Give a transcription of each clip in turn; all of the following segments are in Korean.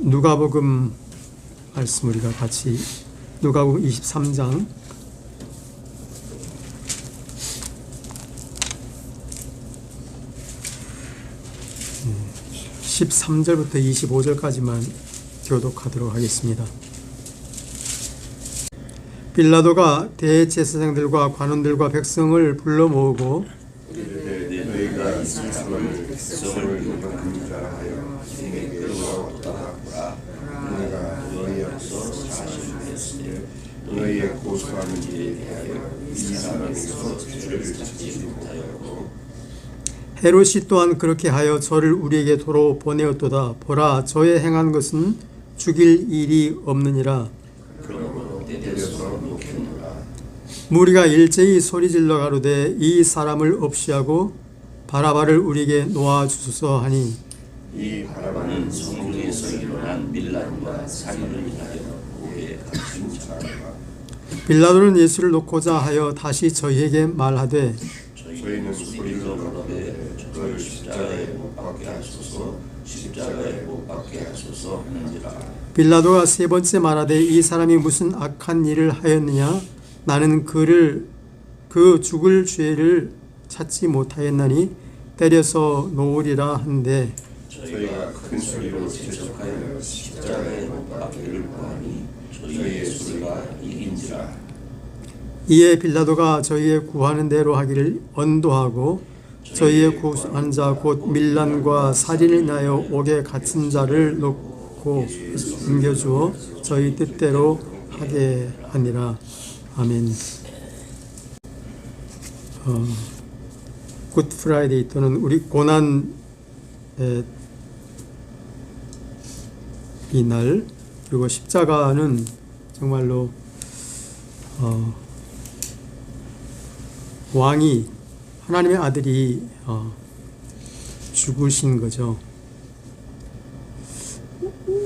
누가복음 말씀 우리가 같이 누가복음 23장 13절부터 25절까지만 교독하도록 하겠습니다. 빌라도가 대제사장들과 관원들과 백성을 불러 모으고 너희가 이 사람을 백성을 욕하는 자라 하여 내게 끌어왔다 내가 너희 앞서 사실했으니 너희의 고소하는 일에 대하여 이 사람에게서 죄를 찾지 못하였고 헤롯이 또한 그렇게 하여 저를 우리에게 도로 보내었도다. 보라, 저의 행한 것은 죽일 일이 없느니라. 무리가 일제히 소리질러 가로되 이 사람을 없이하고 바라바를 우리에게 놓아 주소서 하니 이 바라바는 성중에서 일어난 밀란과 살인을 위하여 고에 갇힌 자라 빌라도는 예수를 놓고자 하여 다시 저희에게 말하되 저희는 소리로 걸어대 저를 십자가에 못 박게 하소서 십자가에 못 박게 하소서 하는지라. 빌라도가 세 번째 말하되 이 사람이 무슨 악한 일을 하였느냐? 나는 그를 그 죽을 죄를 찾지 못하였나니 때려서 놓으리라 한데 저희가 큰 소리로 재촉하여 십자가에 못 박기를 구하니 저희의 소리가 이긴지라. 이에 빌라도가 저희의 구하는 대로 하기를 언도하고 저희의 구하는 자곧 밀란과 살인을 인하여 옥에 갇힌 자를 놓고 옮겨주어 저희 뜻대로 하게 하니라. 아멘. 어, 굿 프라이데이 또는 우리 고난 이날 그리고 십자가는 정말로 어, 왕이 하나님의 아들이 어, 죽으신 거죠.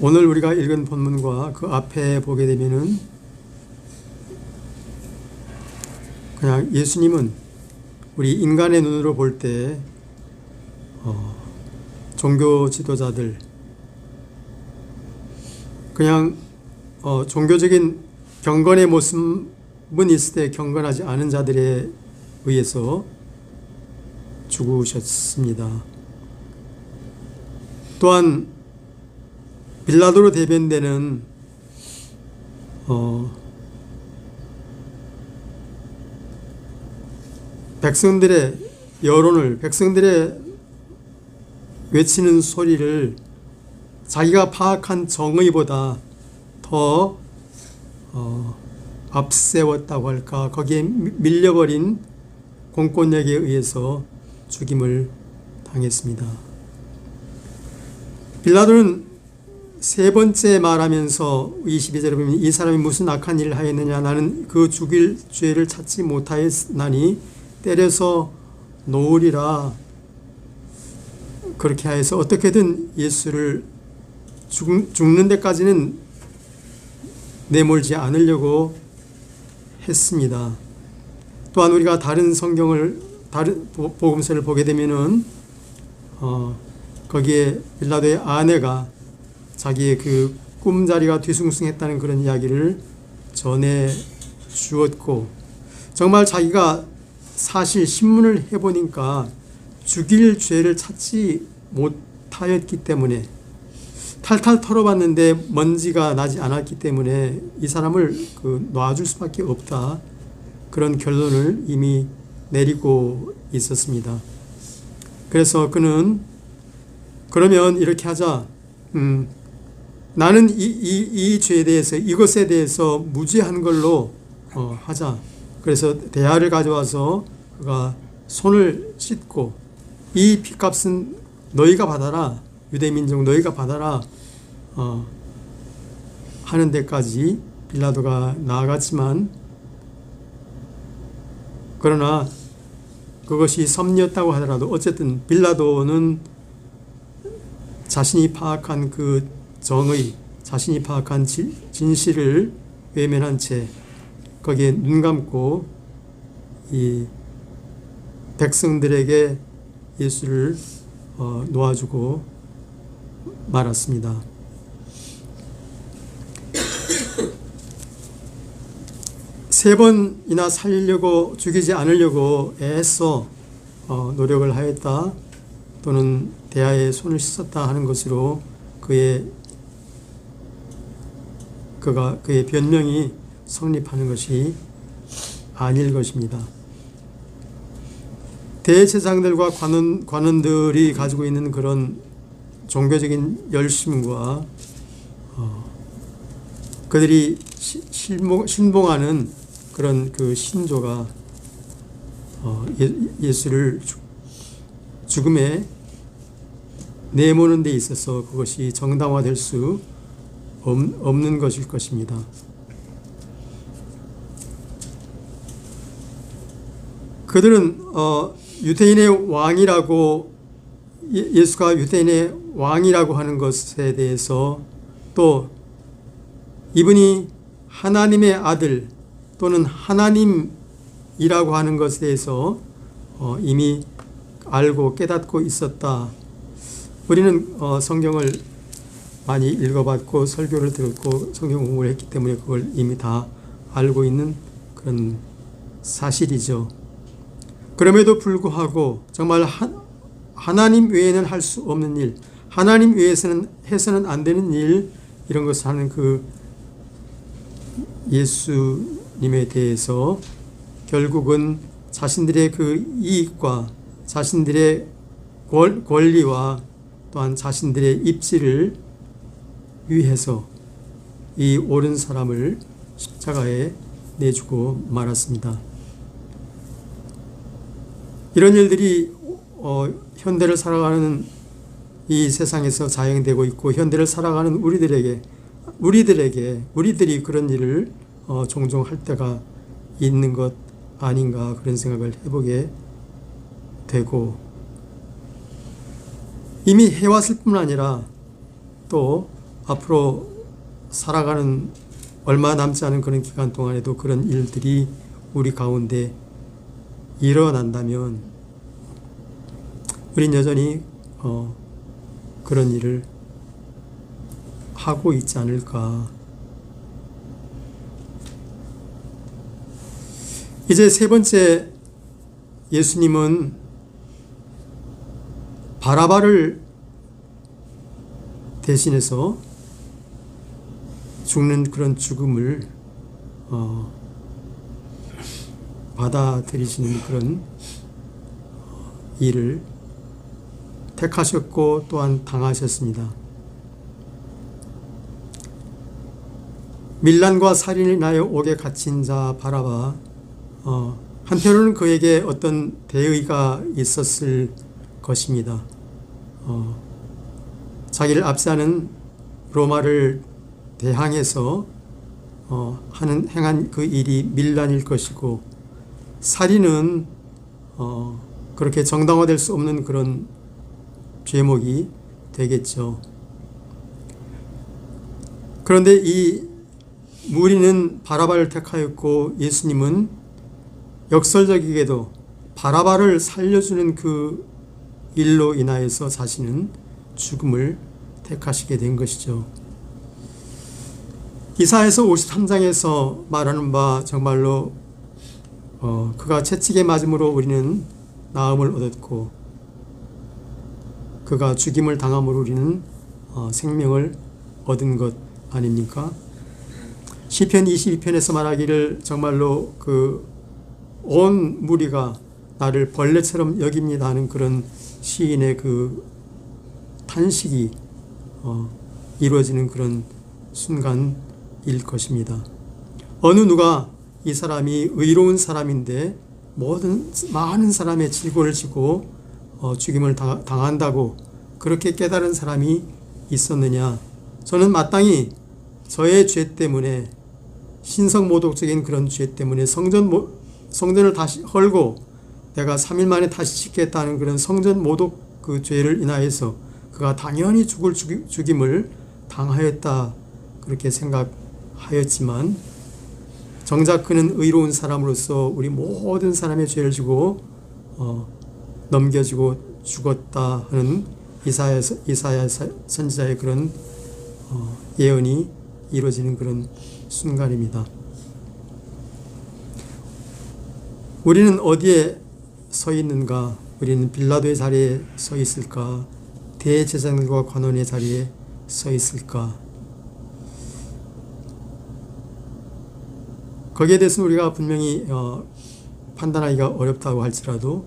오늘 우리가 읽은 본문과 그 앞에 보게 되면은 그냥 예수님은 우리 인간의 눈으로 볼때 어, 종교 지도자들 그냥 어, 종교적인 경건의 모습은 있을 때 경건하지 않은 자들에 의해서 죽으셨습니다. 또한 빌라도로 대변되는 어, 백성들의 여론을 백성들의 외치는 소리를 자기가 파악한 정의보다 더 어, 앞세웠다고 할까 거기에 미- 밀려버린 공권력에 의해서 죽임을 당했습니다. 빌라도는 세 번째 말하면서 22절에 보면 이 사람이 무슨 악한 일을 하였느냐 나는 그 죽일 죄를 찾지 못하였나니 때려서 놓으리라 그렇게 하여서 어떻게든 예수를 죽, 죽는 데까지는 내몰지 않으려고 했습니다. 또한 우리가 다른 성경을 다른 보- 복음서를 보게 되면은 어, 거기에 빌라도의 아내가 자기의 그 꿈자리가 뒤숭숭했다는 그런 이야기를 전해 주었고 정말 자기가 사실 신문을 해보니까 죽일 죄를 찾지 못하였기 때문에 탈탈 털어봤는데 먼지가 나지 않았기 때문에 이 사람을 그 놔줄 수밖에 없다 그런 결론을 이미 내리고 있었습니다. 그래서 그는 그러면 이렇게 하자. 음, 나는 이, 이, 이 죄에 대해서 이것에 대해서 무죄한 걸로 어, 하자. 그래서 대야를 가져와서 그가 손을 씻고 이 피값은 너희가 받아라. 유대민족 너희가 받아라. 어, 하는 데까지 빌라도가 나아갔지만 그러나 그것이 섭리였다고 하더라도 어쨌든 빌라도는 자신이 파악한 그 정의, 자신이 파악한 진- 진실을 외면한 채 거기에 눈 감고 이 백성들에게 예수를 어, 놓아주고 말았습니다. 세 번이나 살리려고 죽이지 않으려고 애써 어, 노력을 하였다 또는 대하에 손을 씻었다 하는 것으로 그의 그가 그의 변명이 성립하는 것이 아닐 것입니다. 대제사장들과 관원 관원들이 가지고 있는 그런 종교적인 열심과 어, 그들이 시- 실봉, 신봉하는 그런 그 신조가 어, 예, 예수를 죽- 죽음에 내모는 데 있어서 그것이 정당화될 수 없, 없는 것일 것입니다. 그들은 어, 유대인의 왕이라고 예- 예수가 유대인의 왕이라고 하는 것에 대해서 또 이분이 하나님의 아들 또는 하나님이라고 하는 것에 대해서 어, 이미 알고 깨닫고 있었다. 우리는 어, 성경을 많이 읽어봤고 설교를 들었고 성경 공부를 했기 때문에 그걸 이미 다 알고 있는 그런 사실이죠. 그럼에도 불구하고 정말 하, 하나님 외에는 할 수 없는 일, 하나님 외에서는 해서는 안 되는 일 이런 것을 하는 그 예수님에 대해서 결국은 자신들의 그 이익과 자신들의 권- 권리와 또한 자신들의 입지를 위해서 이 옳은 사람을 십자가에 내주고 말았습니다. 이런 일들이 어, 현대를 살아가는 이 세상에서 자행되고 있고 현대를 살아가는 우리들에게 우리들에게 우리들이 그런 일을 어, 종종 할 때가 있는 것 아닌가 그런 생각을 해보게 되고 이미 해왔을 뿐 아니라 또 앞으로 살아가는 얼마 남지 않은 그런 기간 동안에도 그런 일들이 우리 가운데 일어난다면 우린 여전히 어, 그런 일을 하고 있지 않을까. 이제 세 번째 예수님은 바라바를 대신해서 죽는 그런 죽음을 어, 받아들이시는 그런 어, 일을 택하셨고 또한 당하셨습니다. 밀란과 살인을 인하여 옥에 갇힌 자 바라바 어, 한편으로는 그에게 어떤 대의가 있었을 것입니다. 어, 자기를 압사하는 로마를 대항해서 어, 하는 행한 그 일이 밀란일 것이고 살인은 어, 그렇게 정당화될 수 없는 그런 죄목이 되겠죠. 그런데 이 무리는 바라바를 택하였고 예수님은 역설적이게도 바라바를 살려주는 그 일로 인하여서 자신은 죽음을 택하시게 된 것이죠. 이사에서 53장에서 말하는 바 정말로 어, 그가 채찍에 맞음으로 우리는 나음을 얻었고 그가 죽임을 당함으로 우리는 어, 생명을 얻은 것 아닙니까? 시편 22편에서 말하기를 정말로 그 온 무리가 나를 벌레처럼 여깁니다 하는 그런 시인의 그 탄식이 어, 이루어지는 그런 순간일 것입니다. 어느 누가 이 사람이 의로운 사람인데 모든 많은 사람의 질고를 지고 어, 죽임을 당, 당한다고 그렇게 깨달은 사람이 있었느냐? 저는 마땅히 저의 죄 때문에 신성 모독적인 그런 죄 때문에 성전 모, 성전을 다시 헐고 내가 3일 만에 다시 짓겠다는 그런 성전 모독 그 죄를 인하여서 그가 당연히 죽을 죽임을 당하였다 그렇게 생각하였지만 정작 그는 의로운 사람으로서 우리 모든 사람의 죄를 지고 어, 넘겨지고 죽었다 하는 이사야 이사야 선지자의 그런 어, 예언이 이루어지는 그런 순간입니다. 우리는 어디에 서 있는가? 우리는 빌라도의 자리에 서 있을까? 대제사장과 관원의 자리에 서 있을까? 거기에 대해서 우리가 분명히 어, 판단하기가 어렵다고 할지라도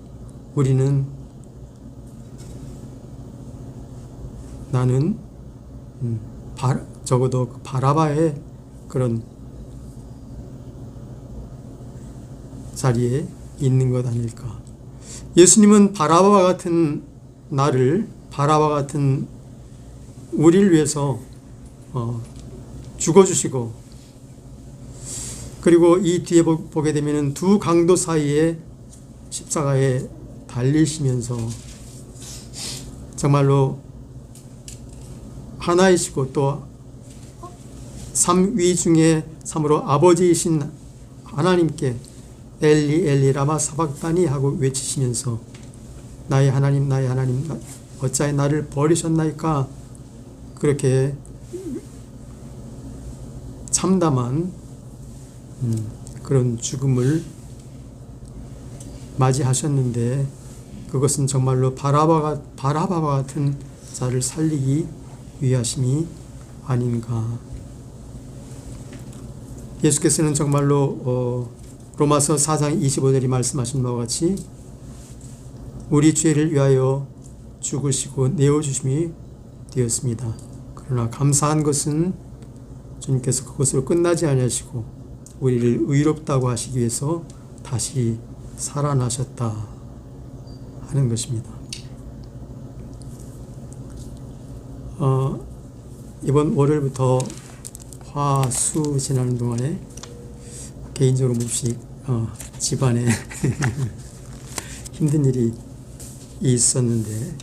우리는 나는 음, 바, 적어도 그 바라바의 그런 자리에 있는 것 아닐까. 예수님은 바라바와 같은 나를 바라바 같은 우리를 위해서 어, 죽어주시고 그리고 이 뒤에 보- 보게 되면은 두 강도 사이에 십자가에 달리시면서 정말로 하나이시고 또 삼위 중에 참으로 아버지이신 하나님께 엘리 엘리 라마 사박다니 하고 외치시면서 나의 하나님 나의 하나님 나- 어찌하여 나를 버리셨나이까? 그렇게 참담한 음, 그런 죽음을 맞이하셨는데 그것은 정말로 바라바가 바라바와 같은 자를 살리기 위하심이 아닌가. 예수께서는 정말로 어, 로마서 4장 25절이 말씀하신 바와 같이 우리 죄를 위하여 죽으시고 내어주심이 되었습니다. 그러나 감사한 것은 주님께서 그것으로 끝나지 아니하시고 우리를 의롭다고 하시기 위해서 다시 살아나셨다 하는 것입니다. 어, 이번 월요일부터 화 수 지나는 동안에 개인적으로 몹시 어, 집안에 힘든 일이 있었는데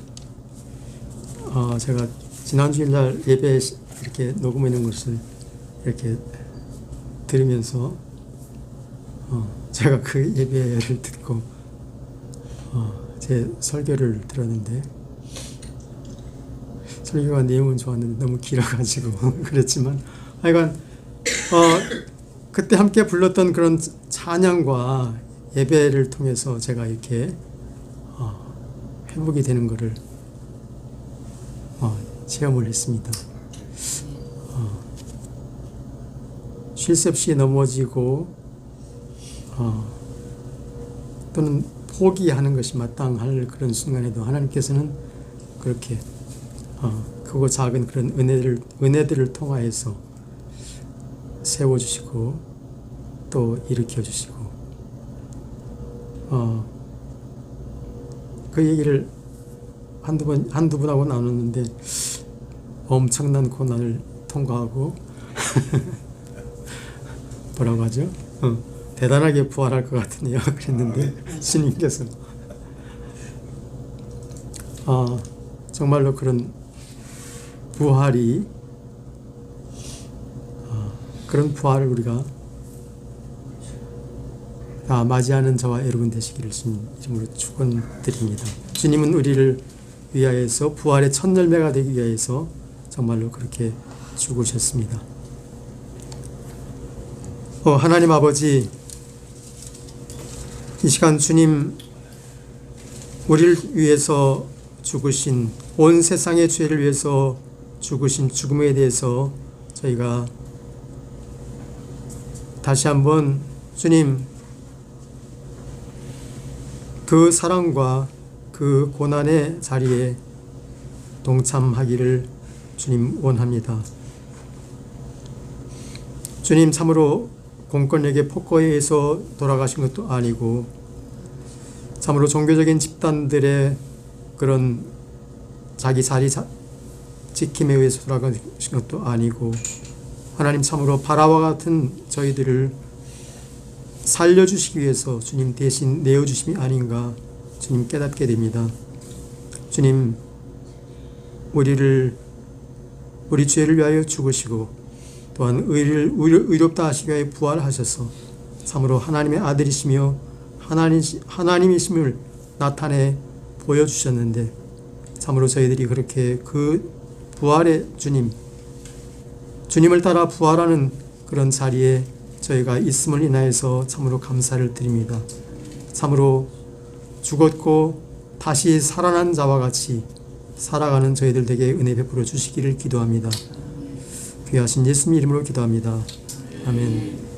어, 제가 지난 주일날 예배 이렇게 녹음해놓은 것을 이렇게 들으면서 어, 제가 그 예배를 듣고 어, 제 설교를 들었는데 설교가 내용은 좋았는데 너무 길어가지고 그랬지만 하여간 어, 그때 함께 불렀던 그런 찬양과 예배를 통해서 제가 이렇게 어, 회복이 되는 것을 어, 체험을 했습니다. 없이 넘어지고 어, 또는 포기하는 것이 마땅할 그런 순간에도 하나님께서는 그렇게 어, 크고 작은 그런 은혜를 은혜들을 통하여서 세워 주시고 또 일으켜 주시고 어, 그 얘기를 한두 번 한두 분하고 나눴는데 엄청난 고난을 통과하고 뭐라고 하죠? 어, 대단하게 부활할 것 같으네요. 그랬는데 스님께서 아 정말로 그런 부활이 아, 그런 부활을 우리가 다 맞이하는 저와 여러분 되시기를 주님 이름으로 축원드립니다. 주님은 우리를 위하여서 부활의 첫 열매가 되기 위하여서 정말로 그렇게 죽으셨습니다. 어, 하나님 아버지 이 시간 주님 우리를 위해서 죽으신 온 세상의 죄를 위해서 죽으신 죽음에 대해서 저희가 다시 한번 주님 그 사랑과 그 고난의 자리에 동참하기를 주님 원합니다. 주님 참으로 공권력의 폭거에 의해서 돌아가신 것도 아니고 참으로 종교적인 집단들의 그런 자기 자리 자, 지킴에 의해서 돌아가신 것도 아니고 하나님 참으로 바라와 같은 저희들을 살려주시기 위해서 주님 대신 내어주심이 아닌가 주님 깨닫게 됩니다. 주님 우리를 우리 죄를 위하여 죽으시고 또한 의를 의롭다 하시기에 부활하셔서 참으로 하나님의 아들이시며 하나님, 하나님이심을 나타내 보여주셨는데 참으로 저희들이 그렇게 그 부활의 주님, 주님을 따라 부활하는 그런 자리에 저희가 있음을 인하여서 참으로 감사를 드립니다. 참으로 죽었고 다시 살아난 자와 같이 살아가는 저희들 에게 은혜 베풀어 주시기를 기도합니다. 귀하신 예수님 이름으로 기도합니다. 아멘.